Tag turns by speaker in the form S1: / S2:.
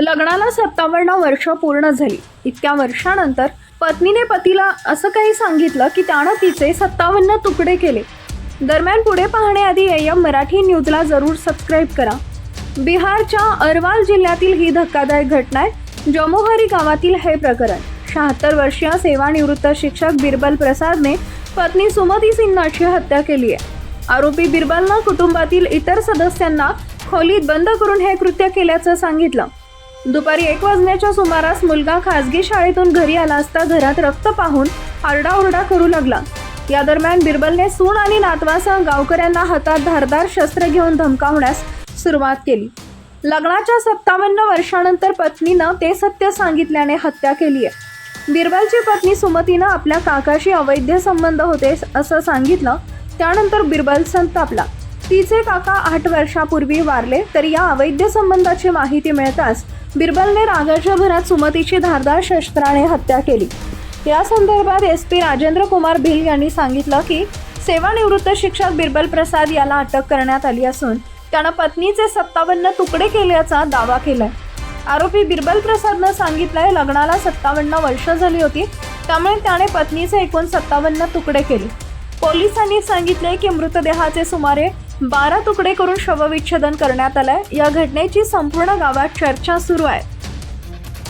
S1: लग्नाला सत्तावन्न वर्ष पूर्ण झाली. इतक्या वर्षानंतर पत्नीने पतीला असं काही सांगितलं की त्यानं तिचे सत्तावन्न तुकडे केले. दरम्यान पुढे पाहण्याआधी एम मराठी न्यूजला जरूर सबस्क्राईब करा. बिहारच्या अरवाल जिल्ह्यातील ही धक्कादायक घटना आहे. जमोहरी गावातील हे प्रकरण. शहात्तर वर्षीय सेवानिवृत्त शिक्षक बिरबल प्रसादने पत्नी सुमती सिन्हाची हत्या केली आहे. आरोपी बिरबलनं कुटुंबातील इतर सदस्यांना खोलीत बंद करून हे कृत्य केल्याचं सांगितलं. दुपारी एक वाजण्याच्या सुमारास मुलगा खासगी शाळेतून घरी आला असता घरात रक्त पाहून आरडाओरडा करू लागला. या दरम्यान बिरबलने सून आणि नातवासह गावकऱ्यांना हातात धारदार शस्त्र घेऊन धमकावण्यास सुरुवात केली. लग्नाच्या सत्तावन्न वर्षानंतर पत्नीनं ते सत्य सांगितल्याने हत्या केली आहे. बिरबलची पत्नी सुमतीनं आपल्या काकाशी अवैध संबंध होते असं सांगितलं. त्यानंतर बिरबल संतापला. तिचे काका आठ वर्षापूर्वी वारले तर या अवैध संबंधाची माहिती मिळताच बिरबलने रागाच्या भरात सुमतीची धारदार शस्त्राने हत्या केली. या संदर्भात एस पी राजेंद्र कुमार भिल यांनी सांगितलं की सेवानिवृत्त शिक्षक बिरबल प्रसाद याला अटक करण्यात आली असून त्यानं पत्नीचे सत्तावन्न तुकडे केल्याचा दावा केलाय. आरोपी बिरबल प्रसादनं सांगितलंय लग्नाला सत्तावन्न वर्ष झाली होती त्यामुळे त्याने पत्नीचे एकूण सत्तावन्न तुकडे केले. पोलिसांनी सांगितले की मृतदेहाचे सुमारे बारा तुकडे करून शवविच्छेदन करण्यात आलंय. या घटनेची संपूर्ण गावात चर्चा सुरू आहे.